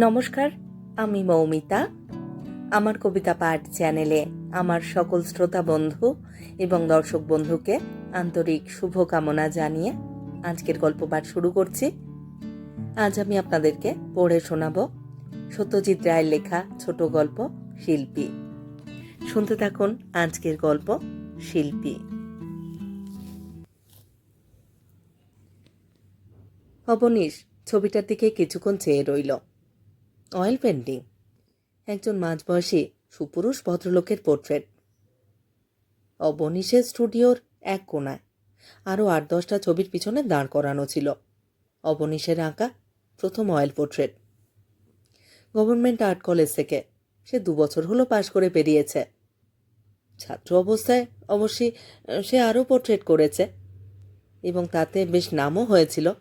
নমস্কার, আমি মৌমিতা। আমার কবিতা পাঠ চ্যানেলে আমার সকল শ্রোতা বন্ধু এবং দর্শক বন্ধুকে আন্তরিক শুভকামনা জানিয়ে আজকের গল্প পাঠ শুরু করছি। আজ আমি আপনাদেরকে পড়ে শোনাব সত্যজিৎ রায়ের লেখা ছোট গল্প শিল্পী। শুনতে থাকুন আজকের গল্প শিল্পী। অবনীশ, ছবিটার দিকে কিছুক্ষণ চেয়ে রইল। Oil painting. একজন মাঝবয়সী সুপুরুষ ভদ্রলোকের পোর্ট্রেট। অবনীশের স্টুডিওর এক কোণায় আরও আট দশটা ছবির পিছনে দাঁড় করানো ছিল। অবনীশের আঁকা প্রথম oil portrait. Government art college থেকে সে দু বছর হলো পাশ করে বেরিয়েছে। ছাত্র অবস্থায় অবশ্যই সে আরও পোর্ট্রেট করেছে এবং তাতে বেশ নামও হয়েছিল।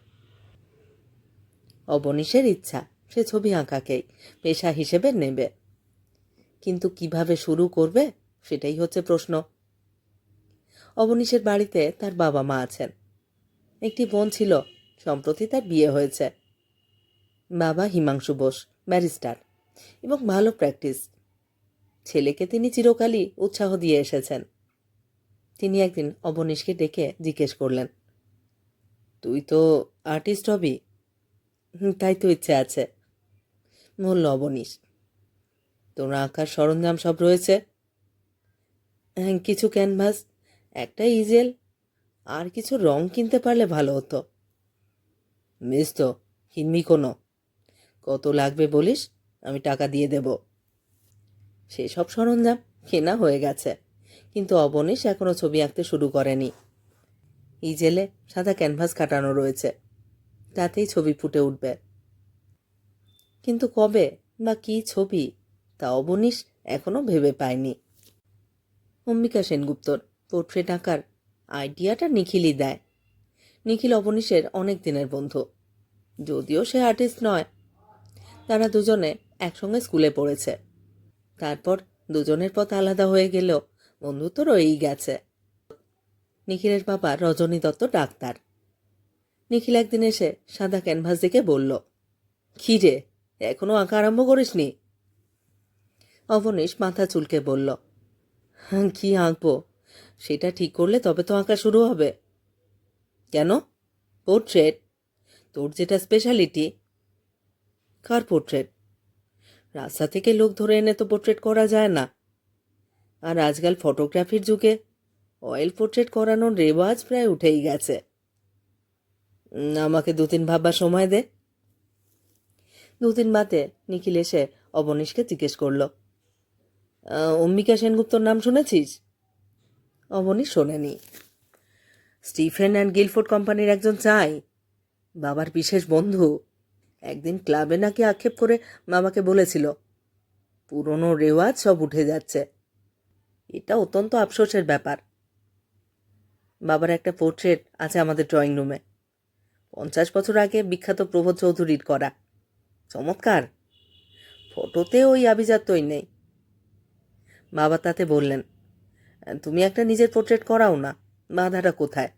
অবনীশের ইচ্ছা সে ছবি আঁকাকেই, পেশা হিসেবে নেবে। কিন্তু কীভাবে শুরু করবে, সেটাই হচ্ছে প্রশ্ন। অবনীশের বাড়িতে তার বাবা মা আছেন। একটি বোন ছিল, সম্প্রতি তার বিয়ে হয়েছে। বাবা হিমাংশু বোস, ব্যারিস্টার এবং ভালো প্র্যাকটিস। ছেলেকে তিনি চিরকালই উৎসাহ দিয়ে এসেছেন। তিনি একদিন অবনীশকে ডেকে জিজ্ঞেস করলেন, তুই তো আর্টিস্ট হবি? তাই তো ইচ্ছে আছে। অবনীশ তোর আঁকার সরঞ্জাম সব রয়েছে? হ্যাঁ কিছু ক্যানভাস একটা ইজেল আর কিছু রং কিনতে পারলে ভালো হতো। বেশ তো কিনবি কোনো। কত লাগবে বলিস? আমি টাকা দিয়ে দেব। সেসব সরঞ্জাম কেনা হয়ে গেছে, কিন্তু অবনীশ এখনও ছবি আঁকতে শুরু করেনি। ইজেলে সাদা ক্যানভাস কাটানো রয়েছে, তাতেই ছবি ফুটে উঠবে। কিন্তু কবে বা কী ছবি তা অবনীশ এখনও ভেবে পায়নি। অম্বিকা সেনগুপ্তর, পোর্ট্রেট আঁকার আইডিয়াটা নিখিলই দেয়। নিখিল অবনীশের অনেক দিনের বন্ধু। যদিও সে আর্টিস্ট নয়, তারা দুজনে একসঙ্গে স্কুলে পড়েছে। তারপর দুজনের পথ আলাদা হয়ে গেলেও বন্ধুত্ব রয়েই গেছে। নিখিলের বাবা রজনী দত্ত ডাক্তার। নিখিল একদিন এসে সাদা ক্যানভাস দেখে বলল, কি রে এখনও আঁকা আরম্ভ করিসনি? অবনীশ মাথা চুলকে বলল "হ্যাঁ, কি আঁকবো? সেটা ঠিক করলে তবে তো আঁকা শুরু হবে। কেন? পোর্ট্রেট। তোর যেটা স্পেশালিটি কার পোর্ট্রেট? রাস্তা থেকে লোক ধরে এনে তো পোর্ট্রেট করা যায় না। আর আজকাল ফটোগ্রাফির যুগে অয়েল পোর্ট্রেট করানোর রেওয়াজ প্রায় উঠেই গেছে। আমাকে দু তিন ভাববার সময় দে। দুদিন বাদে নিখিল এসে অবনীশকে জিজ্ঞেস করল অম্বিকা সেনগুপ্তর নাম শুনেছিস? অবনীশ শোনেনি। স্টিফেন অ্যান্ড গিলফোর্ড কোম্পানির একজন চাই, বাবার বিশেষ বন্ধু। একদিন ক্লাবে নাকি আক্ষেপ করে বাবাকে বলেছিল, পুরনো রেওয়াজ সব উঠে যাচ্ছে। এটা অত্যন্ত আফসোসের ব্যাপার। বাবার একটা পোর্ট্রেট আছে আমাদের ড্রয়িং রুমে। পঞ্চাশ বছর আগে বিখ্যাত প্রবোধ চৌধুরীর করা। চমৎকার। ফটোতে ওই আভিজাত্যই নেই। বাবা তাতে বললেন, তুমি একটা নিজের পোর্ট্রেট করাও না, বাধাটা কোথায়?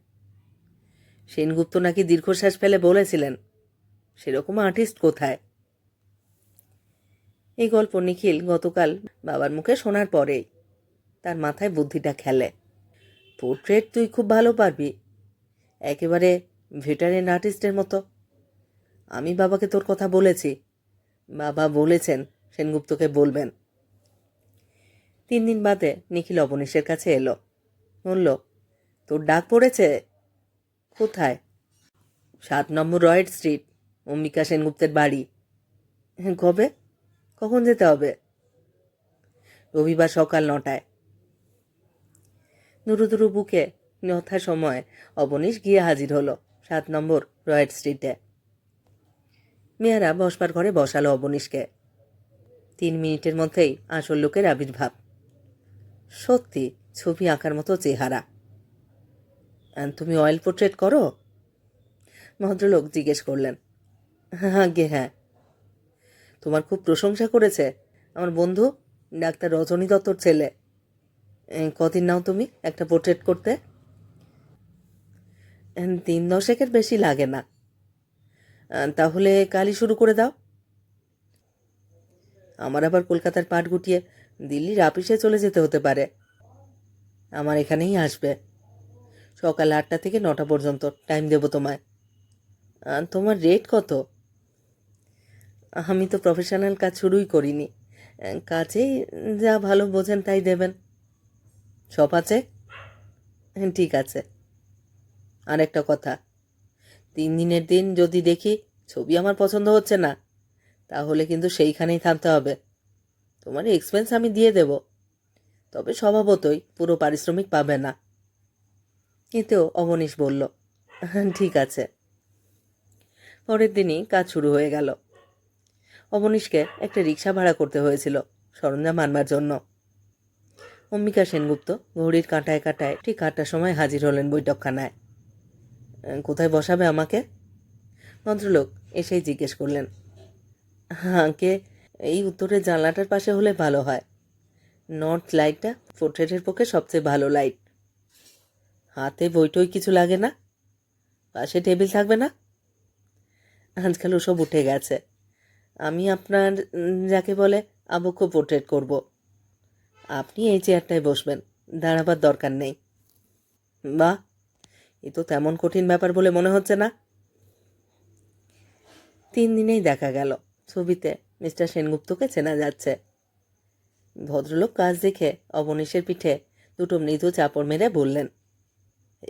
সেনগুপ্ত নাকি দীর্ঘশ্বাস ফেলে বলেছিলেন, সেরকম আর্টিস্ট কোথায়? এই গল্প নিখিল গতকাল বাবার মুখে শোনার পরেই তার মাথায় বুদ্ধিটা খেলে। পোর্ট্রেট তুই খুব ভালো পারবি। একেবারে ভেটারেন আর্টিস্টের মতো। আমি বাবাকে তোর কথা বলেছি। বাবা বলেছেন সেনগুপ্তকে বলবেন। তিন দিন বাদে নিখিল অবনীশের কাছে এলো। বলল তোর ডাক পড়েছে? কোথায়? সাত নম্বর রয়েড স্ট্রিট অম্বিকা সেনগুপ্তের বাড়ি। হ্যাঁ, কবে? কখন যেতে হবে? রবিবার সকাল নটায়। দুরু দুরু বুকে যথা সময় অবনীশ গিয়ে হাজির হলো সাত নম্বর রয়েড স্ট্রিটে। মেয়েরা বসবার ঘরে বসালো অবনীশকে। তিন মিনিটের মধ্যেই আসল লোকের আবির্ভাব। সত্যি, ছবি আঁকার মতো চেহারা। তুমি অয়েল পোর্ট্রেট করো? ভদ্রলোক জিজ্ঞেস করলেন। হ্যাঁ গে হ্যাঁ। তোমার খুব প্রশংসা করেছে। আমার বন্ধু, ডাক্তার রজনী দত্তর ছেলে। কদিন নাও তুমি একটা পোর্ট্রেট করতে? তিন দশেকের বেশি লাগে না। তাহলে কালই শুরু করে দাও। আমার আবার কলকাতার পাট গুটিয়ে দিল্লির আপিসে চলে যেতে হতে পারে। আমার এখানেই আসবে। সকাল আটটা থেকে নটা পর্যন্ত টাইম দেবো তোমায়। তোমার রেট কত? আমি তো প্রফেশনাল কাজ শুরুই করিনি। কাজেই যা ভালো বোঝেন তাই দেবেন। সব আছে? ঠিক আছে। আর একটা কথা। তিন দিনের দিন যদি দেখি ছবি আমার পছন্দ হচ্ছে না, তাহলে কিন্তু সেইখানেই থামতে হবে। তোমার এক্সপেন্স আমি দিয়ে দেব। তবে স্বভাবতই পুরো পারিশ্রমিক পাবে না। এতেও অবনীশ বলল, ঠিক আছে। পরের দিনই কাজ শুরু হয়ে গেল। অবনীশকে একটা রিক্সা ভাড়া করতে হয়েছিল সরঞ্জাম আনবার জন্য। অম্বিকা সেনগুপ্ত ঘড়ির কাঁটায় কাঁটায় ঠিক আটটার সময় হাজির হলেন বৈঠকখানায়। কোথায় বসাবে আমাকে? ভদ্রলোক এসেই জিজ্ঞেস করলেন। হাঁকে এই উত্তরের জানলাটার পাশে হলে ভালো হয়। নর্থ লাইটটা পোর্ট্রেটের পক্ষে সবচেয়ে ভালো লাইট। হাতে বইটই কিছু লাগে না? পাশে টেবিল থাকবে না? আজকাল ওসব উঠে গেছে। আমি আপনার যাকে বলে আবক্ষ পোর্ট্রেট করব। আপনি এই চেয়ারটায় বসবেন। দাঁড়াবার দরকার নেই। বাহ! এ তো তেমন কঠিন ব্যাপার বলে মনে হচ্ছে না। তিন দিনেই দেখা গেল। ছবিতে মিস্টার সেনগুপ্তকে চেনা যাচ্ছে। ভদ্রলোক কাজ দেখে অবনীশের পিঠে দুটো মৃদু চাপড় মেরে বললেন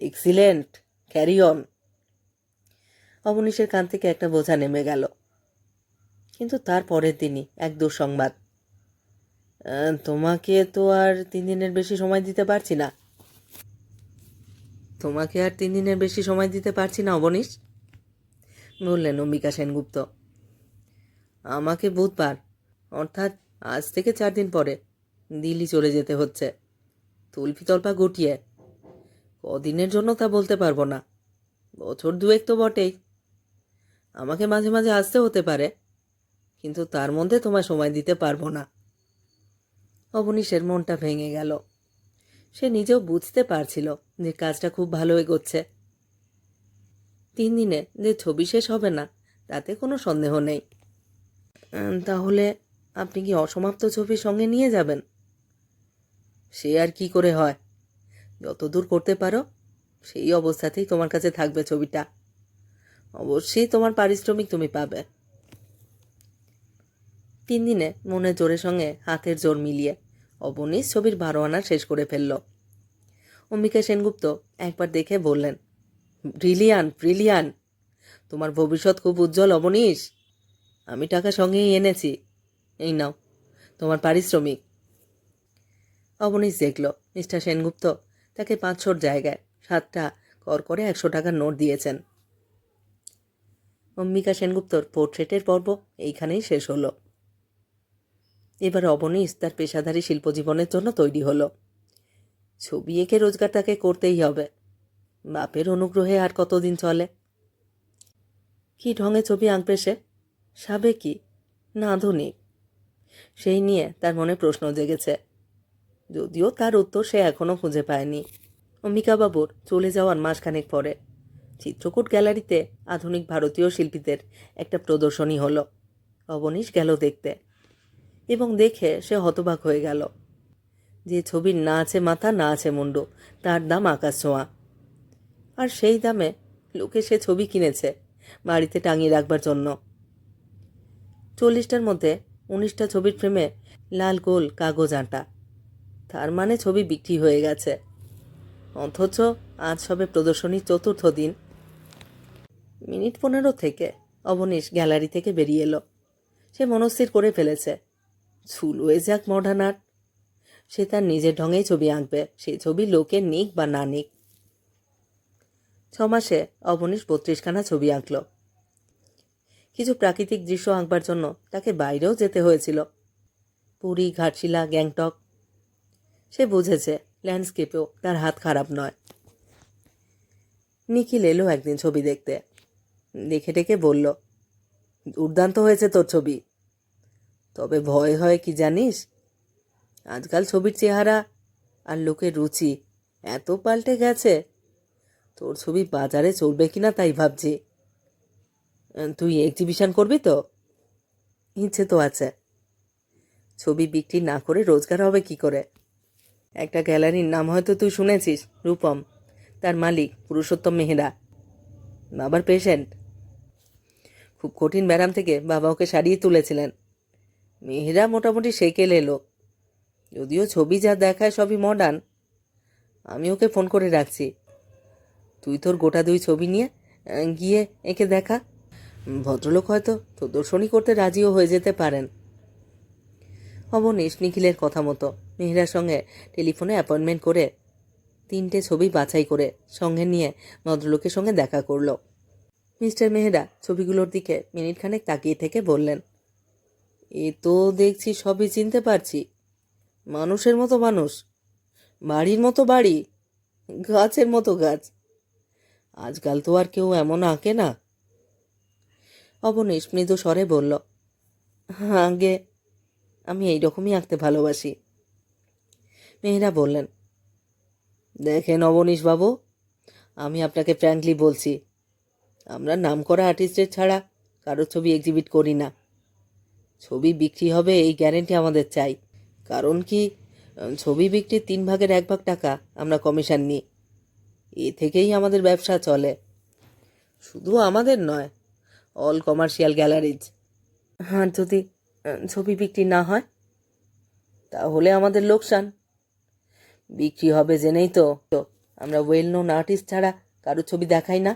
এক্সিলেন্ট ক্যারি অন অবনীশের কান থেকে একটা বোঝা নেমে গেল। কিন্তু তার পরের দিনই এক দুঃসংবাদ। তোমাকে তো আর তিন দিনের বেশি সময় দিতে পারছি না। তোমাকে আর তিন দিনের বেশি সময় দিতে পারছি না, অবনীশ। বললেন অম্বিকা সেনগুপ্ত। আমাকে বুধবার, অর্থাৎ আজ থেকে চার দিন পরে, দিল্লি চলে যেতে হচ্ছে। তুলফি তল্পা গুটিয়ে, কদিনের জন্য তা বলতে পারব না। বছর দুয়েক তো বটেই। আমাকে মাঝে মাঝে আসতে হতে পারে, কিন্তু তার মধ্যে তোমায় সময় দিতে পারব না। অবনীশের মনটা ভেঙে গেল। সে নিজেও বুঝতে পারছিল যে কাজটা খুব ভালো এগোচ্ছে। তিন দিনে যে ছবি শেষ হবে না, তাতে কোনো সন্দেহ নেই। তাহলে আপনি কি অসমাপ্ত ছবি সঙ্গে নিয়ে যাবেন? সে আর কি করে হয়? যতদূর করতে পারো, সেই অবস্থাতেই তোমার কাছে থাকবে ছবিটা। অবশ্যই তোমার পারিশ্রমিক তুমি পাবে। তিন দিনে মনের জোরের সঙ্গে হাতের জোর মিলিয়ে অবনীশ ছবির বারো আনা শেষ করে ফেলল। অম্বিকা সেনগুপ্ত একবার দেখে বললেন, ব্রিলিয়ান ব্রিলিয়ান, তোমার ভবিষ্যৎ খুব উজ্জ্বল অবনীশ। আমি টাকা সঙ্গেই এনেছি। এই নাও, তোমার পারিশ্রমিক। অবনীশ দেখল, মিস্টার সেনগুপ্ত তাকে পাঁচশোর জায়গায় সাতটা কর করে একশো টাকার নোট দিয়েছেন। অম্বিকা সেনগুপ্তর পোর্ট্রেটের পর্ব এইখানেই শেষ হলো। এবার অবনীশ তার পেশাদারী শিল্পজীবনের জন্য তৈরি হলো। ছবি এঁকে রোজগার তাকে করতেই হবে। বাপের অনুগ্রহে আর কতদিন চলে? কি ঢঙে ছবি আঁকবে সে? সাবেকি? না আধুনিক? সেই নিয়ে তার মনে প্রশ্ন জেগেছে। যদিও তার উত্তর সে এখনও খুঁজে পায়নি। অম্বিকাবাবুর চলে যাওয়ার মাসখানেক পরে চিত্রকূট গ্যালারিতে আধুনিক ভারতীয় শিল্পীদের একটা প্রদর্শনী হলো। অবনীশ গেল দেখতে। এবং দেখে সে হতবাক হয়ে গেল। যে ছবির না আছে মাথা, না আছে মুন্ডু, তার দাম আকাশ ছোঁয়া। আর সেই দামে লোকে সে ছবি কিনেছে, বাড়িতে টাঙিয়ে রাখবার জন্য। চল্লিশটার মধ্যে উনিশটা ছবির ফ্রেমে লাল গোল কাগজ আঁটা। তার মানে ছবি বিক্রি হয়ে গেছে। অথচ আজ সবে প্রদর্শনীর চতুর্থ দিন। মিনিট পনেরো থেকে অবনীশ গ্যালারি থেকে বেরিয়ে এলো। সে মনস্থির করে ফেলেছে। ছুলুয়ে যাক মডার্ন আর্ট। সে তার নিজের ঢঙেই ছবি আঁকবে, সেই ছবি লোকে নিক বা না নিক। ছ মাসে অবনীশ বত্রিশখানা ছবি আঁকল। কিছু প্রাকৃতিক দৃশ্য আঁকবার জন্য তাকে বাইরেও যেতে হয়েছিল। পুরী, ঘাটশিলা, গ্যাংটক। সে বুঝেছে, ল্যান্ডস্কেপেও তার হাত খারাপ নয়। নিখিল এলো একদিন ছবি দেখতে। দেখে ডেকে বলল দুর্দান্ত হয়েছে তোর ছবি। তবে ভয় হয় কি জানিস? আজকাল ছবির চেহারা আর লোকের রুচি এত পাল্টে গেছে। তোর ছবি বাজারে চলবে কি না তাই ভাবছি। তুই এক্সিবিশন করবি তো? ইচ্ছে তো আছে। ছবি বিক্রি না করে রোজগার হবে কি করে? একটা গ্যালারির নাম হয়তো তুই শুনেছিস, রূপম। তার মালিক পুরুষোত্তম মেহরা। বাবার পেশেন্ট খুব কঠিন ব্যারাম থেকে বাবা ওকে সারিয়ে তুলেছিলেন। মেহেরা মোটামুটি সেকেল এলো যদিও ছবি যা দেখায় সবই মডার্ন আমি ওকে ফোন করে রাখছি। তুই তোর গোটা দুই ছবি নিয়ে গিয়ে এঁকে দেখা। ভদ্রলোক হয়তো প্রদর্শনী করতে রাজিও হয়ে যেতে পারেন। অবনীশ নিখিলের কথা মতো। মেহেরার সঙ্গে টেলিফোনে অ্যাপয়েন্টমেন্ট করে তিনটে ছবি বাছাই করে সঙ্গে নিয়ে ভদ্রলোকের সঙ্গে দেখা করল। মিস্টার মেহেরা ছবিগুলোর দিকে মিনিটখানেক তাকিয়ে থেকে বললেন এ তো দেখছি সবই চিনতে পারছি। মানুষের মতো মানুষ, বাড়ির মতো বাড়ি, গাছের মতো গাছ। আজকাল তো আর কেউ এমন আঁকে না। অবনীশ মৃদু স্বরে বলল, আগে আমি এই রকমই আঁকতে ভালোবাসি। মেয়েরা বললেন, দেখেন অবনীশ বাবু, আমি আপনাকে ফ্র্যাঙ্কলি বলছি, আমরা নাম করা আর্টিস্টের ছাড়া কারোর ছবি এক্সিবিট করি না। ছবি বিক্রি হবে, এই গ্যারেন্টি আমাদের চাই। কারণ কি? ছবি বিক্রির তিন ভাগের এক ভাগ টাকা আমরা কমিশন নিই। এ থেকেই আমাদের ব্যবসা চলে। শুধু আমাদের নয় অল কমার্শিয়াল গ্যালারিজ আর যদি ছবি বিক্রি না হয়, তাহলে আমাদের লোকসান। বিক্রি হবে জেনেই তো। তো আমরা ওয়েল নোন আর্টিস্ট ছাড়া কারও ছবি দেখাই না।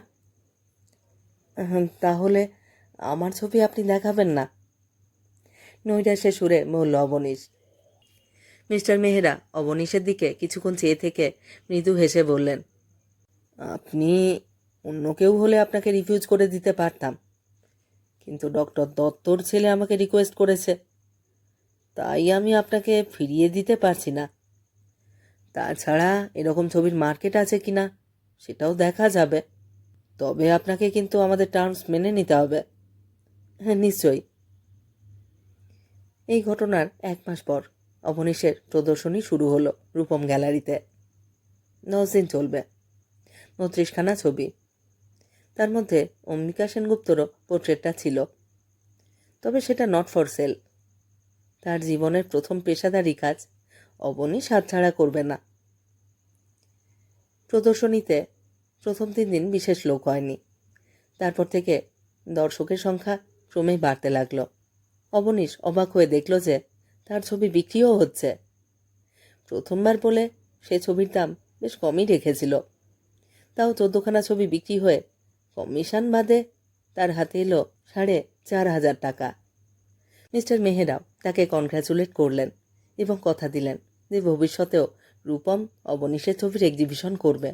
তাহলে আমার ছবি আপনি দেখাবেন না। নৈরাশ্যে সুরে বলল অবনীশ। মিস্টার মেহেরা অবনীশের দিকে কিছুক্ষণ চেয়ে থেকে মৃদু হেসে বললেন, আপনি অন্য কেউ হলে আপনাকে রিফিউজ করে দিতে পারতাম। কিন্তু ডক্টর দত্তর ছেলে আমাকে রিকোয়েস্ট করেছে। তাই আমি আপনাকে ফিরিয়ে দিতে পারছি না। তাছাড়া এরকম ছবির মার্কেট আছে কি না সেটাও দেখা যাবে। তবে আপনাকে কিন্তু আমাদের টার্মস মেনে নিতে হবে। হ্যাঁ নিশ্চয়ই। এই ঘটনার এক মাস পর অবনীশের প্রদর্শনী শুরু হলো রূপম গ্যালারিতে। দশ দিন চলবে। উনত্রিশখানা ছবি। তার মধ্যে অম্বিকা সেনগুপ্তরও পোর্ট্রেটটা ছিল। তবে সেটা নট ফর সেল তার জীবনের প্রথম পেশাদারি কাজ অবনীশ হাতছাড়া করবে না। প্রদর্শনীতে প্রথম তিন দিন বিশেষ লোক হয়নি। তারপর থেকে দর্শকের সংখ্যা ক্রমেই বাড়তে লাগল। অবনীশ অবাক হয়ে দেখল যে তার ছবি বিক্রিও হচ্ছে। প্রথমবার বলে সে ছবির দাম বেশ কমই রেখেছিল। তাও চোদ্দখানা ছবি বিক্রি হয়ে কমিশন বাদে তার হাতে এলো সাড়ে চার হাজার টাকা। মিস্টার মেহেরাও তাকে কনগ্রাচুলেট করলেন এবং কথা দিলেন যে ভবিষ্যতেও রূপম অবনীশের ছবির এক্সিবিশন করবে।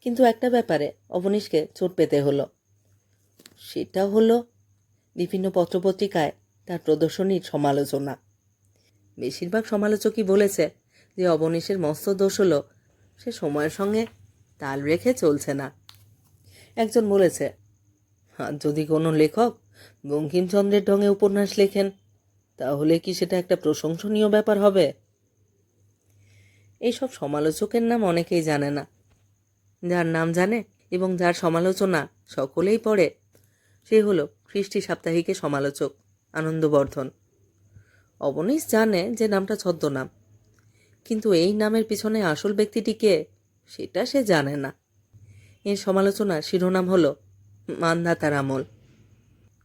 কিন্তু একটা ব্যাপারে অবনীশকে চোট পেতে হলো। সেটা হলো বিভিন্ন পত্রপত্রিকায় তার প্রদর্শনীর সমালোচনা। বেশিরভাগ সমালোচকই বলেছে যে অবনীশের মস্ত দোষ হলো সে সময়ের সঙ্গে তাল রেখে চলছে না। একজন বলেছে, আর যদি কোনো লেখক বঙ্কিমচন্দ্রের ঢঙে উপন্যাস লেখেন, তাহলে কি সেটা একটা প্রশংসনীয় ব্যাপার হবে? এইসব সমালোচকের নাম অনেকেই জানে না। যার নাম জানে এবং যার সমালোচনা সকলেই পড়ে সে হলো খ্রিস্টি সাপ্তাহিকের সমালোচক আনন্দবর্ধন। অবনীশ জানে যে নামটা ছদ্মনাম, কিন্তু এই নামের পিছনে আসল ব্যক্তিটিকে সেটা সে জানে না। এর সমালোচনার শিরোনাম হলো মানধাতার আমল।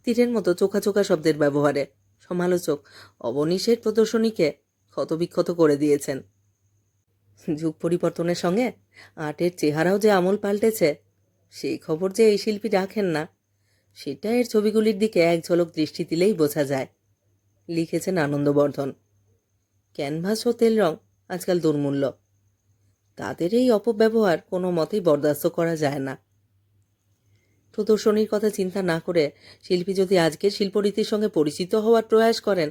তীরের মতো চোখা চোখা শব্দের ব্যবহারে সমালোচক অবনীশের প্রদর্শনীকে ক্ষতবিক্ষত করে দিয়েছেন। যুগ পরিবর্তনের সঙ্গে আর্টের চেহারাও যে আমল পাল্টেছে, সেই খবর যে এই শিল্পী রাখেন না সেটা এর ছবিগুলির দিকে এক ঝলক দৃষ্টি দিলেই বোঝা যায়, লিখেছেন আনন্দবর্ধন। ক্যানভাস ও তেল রং আজকাল দুর্মূল্য। তাদের এই অপব্যবহার কোনো মতেই বরদাস্ত করা যায় না। প্রদর্শনীর কথা চিন্তা না করে শিল্পী যদি আজকের শিল্পরীতির সঙ্গে পরিচিত হওয়ার প্রয়াস করেন,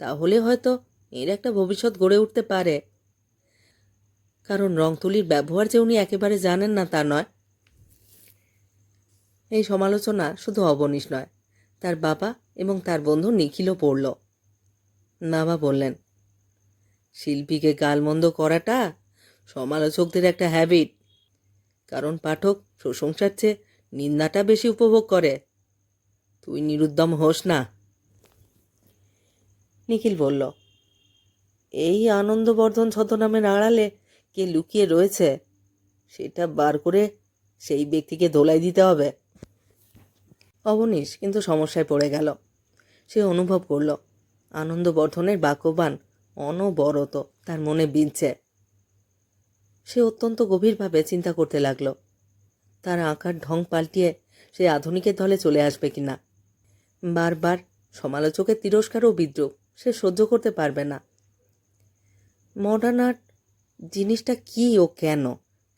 তাহলে হয়তো এর একটা ভবিষ্যৎ গড়ে উঠতে পারে। কারণ রং তুলির ব্যবহার যে উনি একেবারে জানেন না তা নয় এই সমালোচনা শুধু অবনীশ নয়, তার বাবা এবং তার বন্ধু নিখিলও পড়ল। বাবা বললেন, শিল্পীকে গালমন্দ করাটা সমালোচকদের একটা হ্যাবিট কারণ পাঠক প্রশংসার চেয়ে নিন্দাটা বেশি উপভোগ করে। তুই নিরুদ্যম হোস না। নিখিল বলল, এই আনন্দবর্ধন ছদ্মনামের আড়ালে কে লুকিয়ে রয়েছে, সেটা বার করে সেই ব্যক্তিকে দোলাই দিতে হবে। অবনীশ কিন্তু সমস্যায় পড়ে গেল। সে অনুভব করল, আনন্দবর্ধনের বাক্যবান অনবরত তার মনে বিঁধছে। সে অত্যন্ত গভীরভাবে চিন্তা করতে লাগল, তার আঁকার ঢং পাল্টিয়ে সে আধুনিকের দলে চলে আসবে কিনা বারবার সমালোচকের তিরস্কার ও বিদ্রুপ, সে সহ্য করতে পারবে না। মডার্ন আর্ট জিনিসটা কি ও কেন,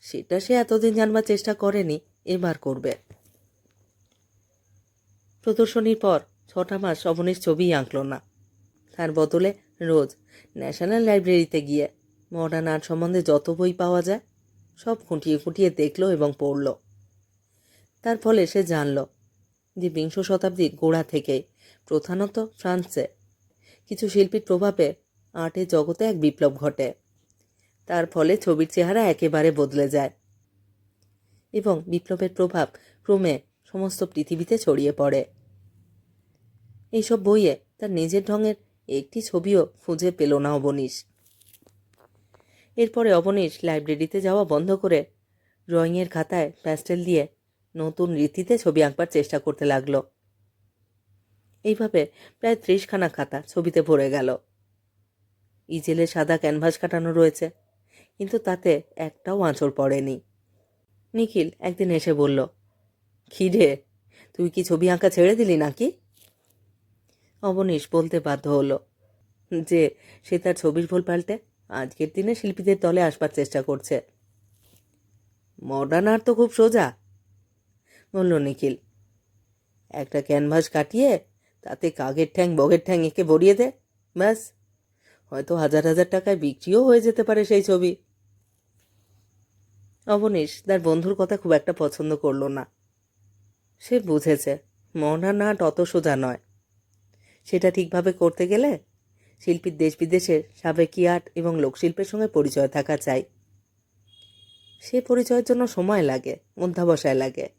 সেটা সে এতদিন জানবার চেষ্টা করেনি, এবার করবে। প্রদর্শনীর পর ছটা মাস অবনীশ ছবিই আঁকল না। তার বদলে রোজ ন্যাশনাল লাইব্রেরিতে গিয়ে মডার্ন আর্ট সম্বন্ধে যত বই পাওয়া যায়, সব খুঁটিয়ে খুঁটিয়ে দেখল এবং পড়ল। তার ফলে সে জানল যে বিংশ শতাব্দীর গোড়া থেকে প্রধানত ফ্রান্সে কিছু শিল্পীর প্রভাবে আর্টের জগতে এক বিপ্লব ঘটে। তার ফলে ছবির চেহারা একেবারে বদলে যায় এবং বিপ্লবের প্রভাব ক্রমে সমস্ত পৃথিবীতে ছড়িয়ে পড়ে। এইসব বইয়ে তার নিজের ঢঙের একটি ছবিও খুঁজে পেল না অবনীশ। এরপরে অবনীশ লাইব্রেরিতে যাওয়া বন্ধ করে ড্রয়িংয়ের খাতায় প্যাস্টেল দিয়ে নতুন রীতিতে ছবি আঁকবার চেষ্টা করতে লাগল। এইভাবে প্রায় ত্রিশখানা খাতা ছবিতে ভরে গেল। ইজেলে সাদা ক্যানভাস কাটানো রয়েছে, কিন্তু তাতে একটাও আঁচড় পড়েনি। নিখিল একদিন এসে বলল কি রে তুই কি ছবি আঁকা ছেড়ে দিলি নাকি? অবনীশ বলতে বাধ্য হলো যে, সে তার ছবির ভুল পাল্টে আজকের দিনে শিল্পীদের দলে আসবার চেষ্টা করছে। মডার্ন আর্ট তো খুব সোজা, বলল নিখিল। একটা ক্যানভাস কাটিয়ে তাতে কাগের ঠ্যাং, বগের ঠ্যাং এঁকে ভরিয়ে দে, ব্যাস। হয়তো হাজার হাজার টাকায় বিক্রিও হয়ে যেতে পারে সেই ছবি। অবনীশ তার বন্ধুর কথা খুব একটা পছন্দ করল না। সে বুঝেছে, মডার্ন আর্ট অত সোজা নয়। সেটা ঠিকভাবে করতে গেলে শিল্পীর দেশ বিদেশের সাবেকি আর্ট এবং লোকশিল্পের সঙ্গে পরিচয় থাকা চাই। সে পরিচয়ের জন্য সময় লাগে, অধ্যাবসায় লাগে।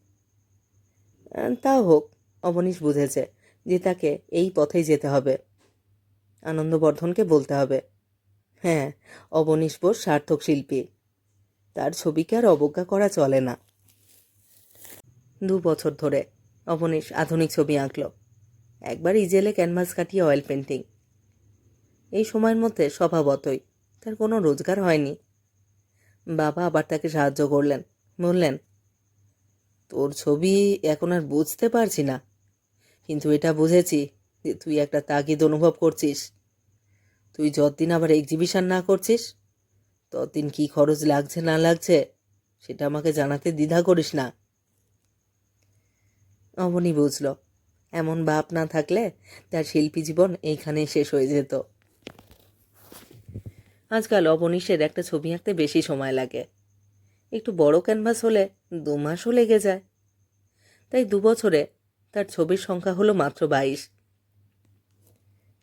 তা হোক, অবনীশ বুঝেছে যে তাকে এই পথেই যেতে হবে। আনন্দবর্ধনকে বলতে হবে। হ্যাঁ অবনীশ বোস সার্থক শিল্পী। তার ছবিকে আর অবজ্ঞা করা চলে না। দু বছর ধরে অবনীশ আধুনিক ছবি আঁকল। একবার ইজেলে ক্যানভাস কাটিয়ে অয়েল পেন্টিং এই সময়ের মধ্যে স্বভাবতই তার কোনো রোজগার হয়নি। বাবা আবার তাকে সাহায্য করলেন, বললেন, তোর ছবি এখন আর বুঝতে পারছি না, কিন্তু এটা বুঝেছি যে তুই একটা তাগিদ অনুভব করছিস। তুই যতদিন আবার এক্সিবিশন না করছিস, ততদিন কি খরচ লাগছে না লাগছে সেটা আমাকে জানাতে দ্বিধা করিস না অবনী বুঝল এমন বাপ না থাকলে তার শিল্পী জীবন এইখানে শেষ হয়ে যেত। আজকাল অবনীশের একটা ছবি আঁকতে বেশি সময় লাগে। একটু বড় ক্যানভাস হলে দু মাসও লেগে যায়। তাই দু বছরে তার ছবির সংখ্যা হলো মাত্র বাইশ।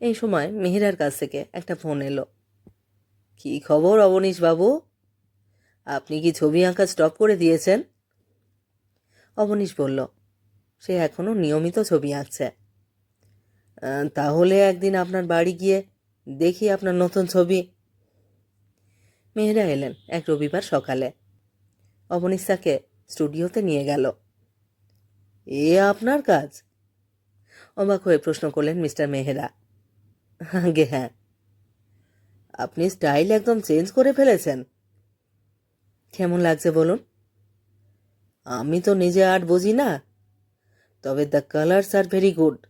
এই সময় মেহেরার কাছ থেকে একটা ফোন এলো। কি খবর অবনীশ বাবু? আপনি কি ছবি আঁকা স্টপ করে দিয়েছেন? অবনীশ বলল সে এখনও নিয়মিত ছবি আঁকছে। তাহলে একদিন আপনার বাড়ি গিয়ে দেখি আপনার নতুন ছবি। মেয়েরা এলেন এক রবিবার সকালে। অবনীশ তাকে স্টুডিওতে নিয়ে গেল। এ আপনার কাজ? অবাক হয়ে প্রশ্ন করলেন মিস্টার মেহেরা। আগে হ্যাঁ। আপনি স্টাইল একদম চেঞ্জ করে ফেলেছেন। কেমন লাগছে বলুন? আমি তো নিজে আর্ট বুঝি না। তবে the colours are very good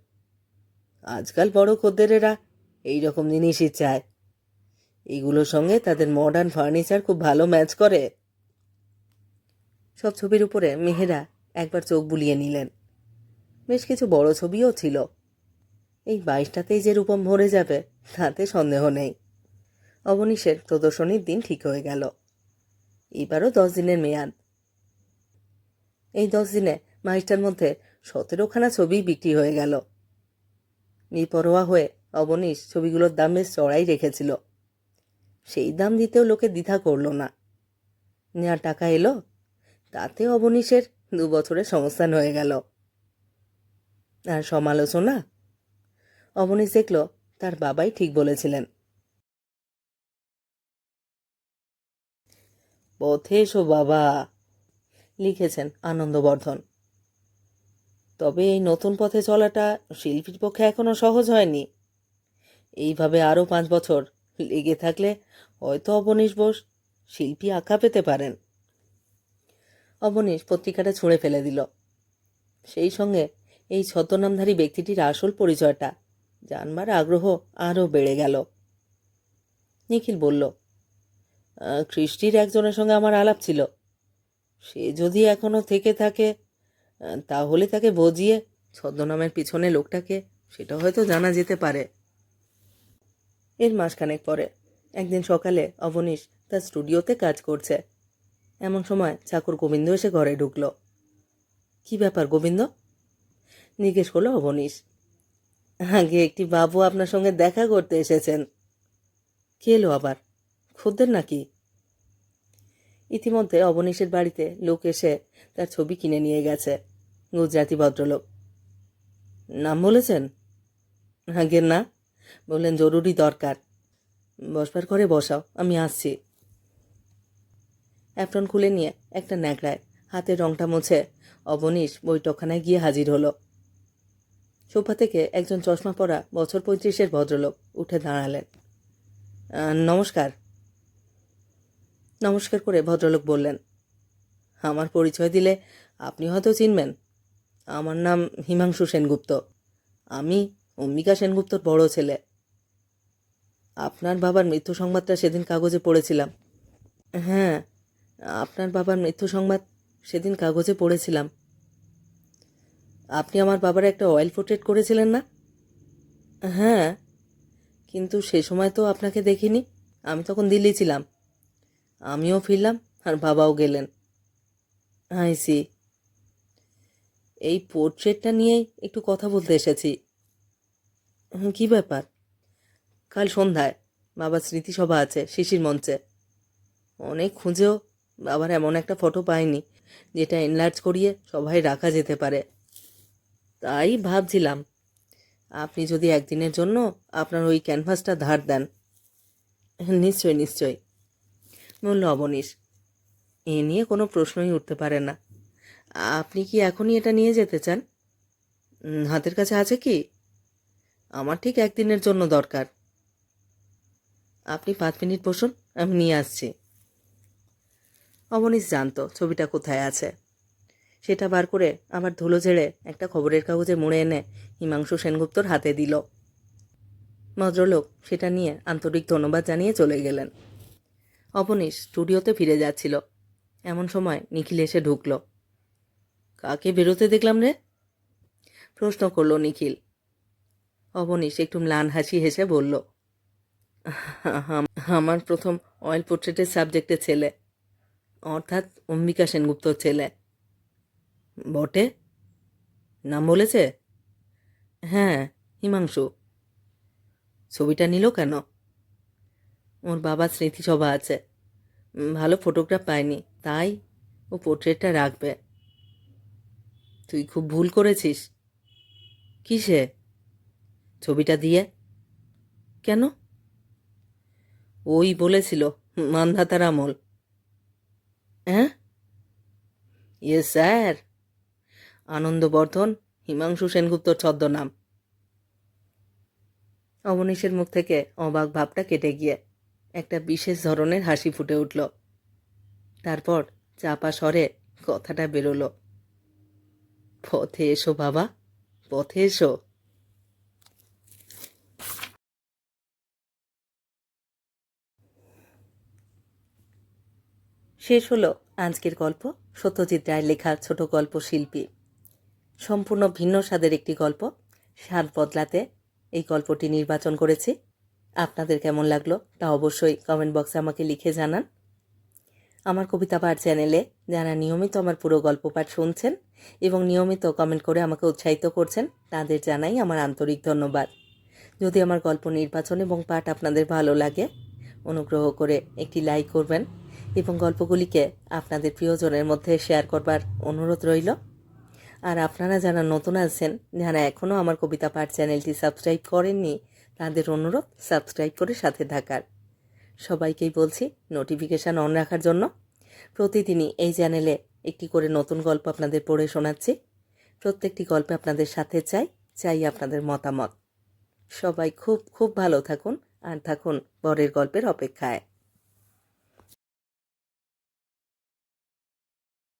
আজকাল বড় খদ্দেরেরা এই রকম জিনিসই চায়। এগুলোর সঙ্গে তাদের মডার্ন ফার্নিচার খুব ভালো ম্যাচ করে। সব ছবির উপরে মেহেরা একবার চোখ বুলিয়ে নিলেন। বেশ কিছু বড় ছবিও ছিল। এই বাইশটাতেই যে রূপম ভরে যাবে, তাতে সন্দেহ নেই। অবনীশের প্রদর্শনীর দিন ঠিক হয়ে গেল। এবারও দশ দিনের মেয়াদ। এই দশ দিনে বাইশটার মধ্যে সতেরোখানা ছবি বিক্রি হয়ে গেল। নিপরোয়া হয়ে অবনীশ ছবিগুলোর দাম বেশ চড়াই রেখেছিল। সেই দাম দিতেও লোকে দ্বিধা করল না। নেওয়ার টাকা এলো, তাতে অবনীশের দু বছরের সংস্থান হয়ে গেল। আর সমালোচনা? অবনীশ দেখল, তার বাবাই ঠিক বলেছিলেন। পথে এসো বাবা, লিখেছেন আনন্দবর্ধন। তবে এই নতুন পথে চলাটা শিল্পীর পক্ষে এখনও সহজ হয়নি। এইভাবে আরও পাঁচ বছর লেগে থাকলে হয়তো অবনীশ বোস শিল্পী আঁকা পেতে পারেন। অবনীশ পত্রিকাটা ছুঁড়ে ফেলে দিল। সেই সঙ্গে এই ছদ্মনামধারী ব্যক্তিটির আসল পরিচয়টা জানবার আগ্রহ আরও বেড়ে গেল। নিখিল বলল "আহ, খ্রিস্টির একজনের সঙ্গে আমার আলাপ ছিল। সে যদি এখনও থেকে থাকে তাহলে তাকে বজিয়ে ছদ্মনামের পিছনে লোকটাকে সেটা হয়তো জানা যেতে পারে। এর মাসখানেক পরে, একদিন সকালে অবনীশ তার স্টুডিওতে কাজ করছে। এমন সময় চাকর গোবিন্দ এসে ঘরে ঢুকলো। কি ব্যাপার গোবিন্দ? জিজ্ঞেস করল অবনীশ। আগে একটি বাবু আপনার সঙ্গে দেখা করতে এসেছেন। কে এলো আবার। খদ্দের নাকি? ইতিমধ্যে অবনীশের বাড়িতে লোক এসে তার ছবি কিনে নিয়ে গেছে, গুজরাটি ভদ্রলোক। নাম বলেছেন? আগে না? বললেন, জরুরি দরকার। বসবার করে বসাও, আমি আসছি। অ্যাপ্রন খুলে নিয়ে একটা ন্যাকড়ায় হাতের রংটা মুছে অবনীশ বৈঠকখানায় গিয়ে হাজির হলো। সোফা থেকে একজন চশমা পরা বছর পঁয়ত্রিশের ভদ্রলোক উঠে দাঁড়ালেন। নমস্কার। নমস্কার করে ভদ্রলোক বললেন, আমার পরিচয় দিলে আপনি হয়তো চিনবেন। আমার নাম হিমাংশু সেনগুপ্ত। আমি অম্বিকা সেনগুপ্তর বড় ছেলে। আপনার বাবার মৃত্যু সংবাদটা সেদিন কাগজে পড়েছিলাম। হ্যাঁ আপনার বাবার মৃত্যু সংবাদ সেদিন কাগজে পড়েছিলাম। আপনি আমার বাবার একটা অয়েল পোর্ট্রেট করেছিলেন না? হ্যাঁ কিন্তু সে সময় তো আপনাকে দেখিনি। আমি তখন দিল্লি ছিলাম। আমিও ফিরলাম আর বাবাও গেলেন। আইসি এই পোর্ট্রেটটা নিয়েই একটু কথা বলতে এসেছি। কি ব্যাপার? কাল সন্ধ্যায় বাবার স্মৃতিসভা আছে শিশির মঞ্চে। অনেক খুঁজেও বাবার এমন একটা ফটো পাইনি যেটা এনলার্জ করিয়ে সবাই রাখা যেতে পারে। তাই ভাবছিলাম, আপনি যদি একদিনের জন্য আপনার ওই ক্যানভাসটা ধার দেন। নিশ্চয় নিশ্চয় বলল অবনীশ। এ নিয়ে কোনো প্রশ্নই উঠতে পারে না। আপনি কি এখনই এটা নিয়ে যেতে চান? হাতের কাছে আছে কি? আমার ঠিক একদিনের জন্য দরকার। আপনি পাঁচ মিনিট বসুন, আমি নিয়ে আসছি। অবনীশ জানতো ছবিটা কোথায় আছে। সেটা বার করে আবার ধুলো ঝেড়ে একটা খবরের কাগজে মুড়ে এনে হিমাংশু সেনগুপ্তর হাতে দিল। ভদ্রলোক সেটা নিয়ে আন্তরিক ধন্যবাদ জানিয়ে চলে গেলেন। অবনীশ স্টুডিওতে ফিরে যাচ্ছিল। এমন সময় নিখিল এসে ঢুকলো। কাকে বেরোতে দেখলাম রে? প্রশ্ন করল নিখিল। অবনীশ একটু ম্লান হাসি হেসে বলল "আম- আমার প্রথম অয়েল পোর্ট্রেটের সাবজেক্টের ছেলে, অর্থাৎ অম্বিকা সেনগুপ্তর ছেলে। বটে? নাম বলেছে? হ্যাঁ হিমাংশু। ছবিটা নিল কেন? ওর বাবার স্মৃতিসভা আছে। ভালো ফটোগ্রাফ পায়নি। তাই ও পোর্ট্রেটটা রাখবে। তুই খুব ভুল করেছিস। কিসে? ছবিটা দিয়ে? কেন? ওই বলেছিল, মান্ধাতার আমল। হ্যাঁ ইয়ে স্যার। আনন্দবর্ধন, হিমাংশু সেনগুপ্তর ছদ্মনাম। অবনীশের মুখ থেকে অবাক ভাবটা কেটে গিয়ে। একটা বিশেষ ধরনের হাসি ফুটে উঠল। তারপর চাপা স্বরে কথাটা বেরোলো। পথে এসো বাবা, পথে এসো। শেষ হলো আজকের গল্প, সত্যজিৎ রায়ের লেখা ছোট গল্প শিল্পী। সম্পূর্ণ ভিন্ন স্বাদের একটি গল্প। স্বাদ বদলাতে এই গল্পটি নির্বাচন করেছি। আপনাদের কেমন লাগল তা অবশ্যই কমেন্ট বক্সে আমাকে লিখে জানান। আমার কবিতা পাঠ চ্যানেলে যারা নিয়মিত আমার পুরো গল্প পাঠ শুনছেন এবং নিয়মিত কমেন্ট করে আমাকে উৎসাহিত করছেন, তাদের জানাই আমার আন্তরিক ধন্যবাদ। যদি আমার গল্প নির্বাচন এবং পাঠ আপনাদের ভালো লাগে, অনুগ্রহ করে একটি লাইক করবেন এবং গল্পগুলিকে আপনাদের প্রিয়জনের মধ্যে শেয়ার করবার অনুরোধ রইল। আর আপনারা যারা নতুন আছেন, যারা এখনও আমার কবিতা পাঠ চ্যানেলটি সাবস্ক্রাইব করেননি তাদের অনুরোধ সাবস্ক্রাইব করে সাথে থাকার। সবাইকেই বলছি নোটিফিকেশান অন রাখার জন্য প্রতিদিনই এই চ্যানেলে একটি করে নতুন গল্প আপনাদের পড়ে শোনাচ্ছি। প্রত্যেকটি গল্পে আপনাদের সাথে চাই চাই আপনাদের মতামত। সবাই খুব খুব ভালো থাকুন, আর থাকুন বরের গল্পের অপেক্ষায়।